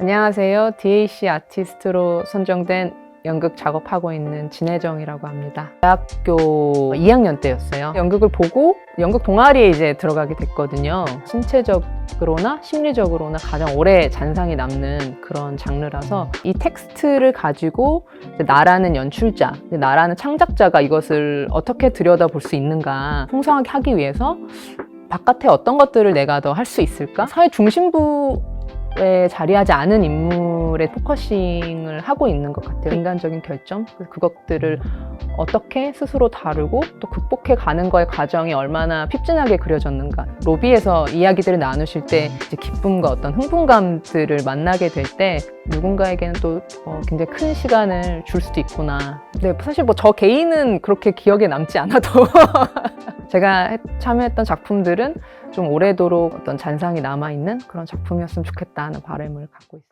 안녕하세요. DAC 아티스트로 선정된 연극 작업하고 있는 진혜정이라고 합니다. 대학교 2학년 때였어요. 연극을 보고 연극 동아리에 이제 들어가게 됐거든요. 신체적으로나 심리적으로나 가장 오래 잔상이 남는 그런 장르라서 이 텍스트를 가지고 나라는 연출자, 나라는 창작자가 이것을 어떻게 들여다볼 수 있는가 풍성하게 하기 위해서 바깥에 어떤 것들을 내가 더 할 수 있을까? 사회 중심부 에 자리하지 않은 인물에 포커싱을 하고 있는 것 같아요. 인간적인 결점, 그것들을 어떻게 스스로 다루고 또 극복해 가는 거의 과정이 얼마나 핍진하게 그려졌는가. 로비에서 이야기들을 나누실 때 기쁨과 어떤 흥분감들을 만나게 될 때 누군가에게는 또 어, 굉장히 큰 시간을 줄 수도 있구나. 근데 사실 뭐 저 개인은 그렇게 기억에 남지 않아도 제가 했- 참여했던 작품들은 좀 오래도록 어떤 잔상이 남아있는 그런 작품이었으면 좋겠다는 바람을 갖고 있어요.